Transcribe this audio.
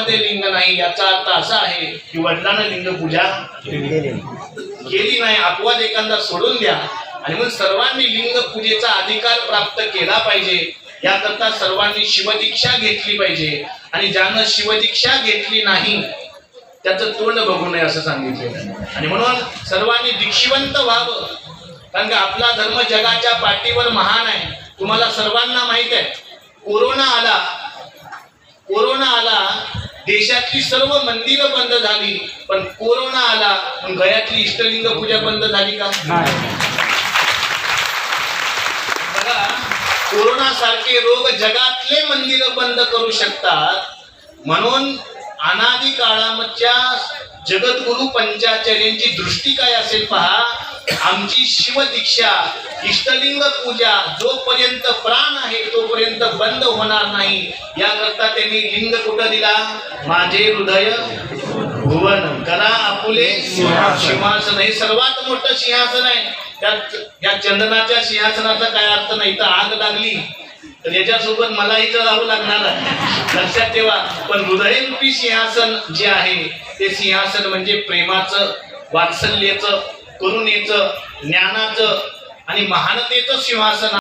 घरामध्ये लिंग नाही याचा अर्थ असा आहे की वडिलांना लिंग पूजा केली नाही. अपवाद एखादा सोडून द्या. आणि मग सर्वांनी लिंग पूजेचा अधिकार प्राप्त केला पाहिजे. याकरता सर्वांनी शिवदीक्षा घेतली पाहिजे. आणि ज्यानं शिवदीक्षा घेतली नाही त्याचं तोंड बघू नये असं सांगितलं आणि म्हणून सर्वांनी दीक्षिवंत व्हावं. कारण का आपला धर्म जगाच्या पाठीवर महान आहे. तुम्हाला सर्वांना माहीत आहे. कोरोना आला देशातली सर्व मंदिरं बंद झाली पण कोरोना आला पण गयातली इष्टलिंग पूजा बंद झाली का? बघा कोरोना सारखे रोग जगातले मंदिर बंद करू शकतात. म्हणून अनादी काळामधच्या जगद्गुरु पंचाचार्यांची दृष्टी काय असेल पहा आमची शिवदीक्षा इष्टलिंग पूजा जोपर्यंत प्राण आहे तोपर्यंत बंद होणार नाही. याकरता त्यांनी लिंग कुठं दिला? माझे हृदय भुवन. करा आपुले सिंहासन. हे सर्वात मोठं सिंहासन आहे. त्यात या चंदनाच्या सिंहासनाचा काय अर्थ नाही तर आग लागली. तर याच्यासोबत मलाही राहू लागणार लक्षात ठेवा. पण हृदयरूपी सिंहासन जे आहे ते सिंहासन म्हणजे प्रेमाचं वात्सल्याचं करुणेचं ज्ञानाचं आणि महानतेचं सिंहासन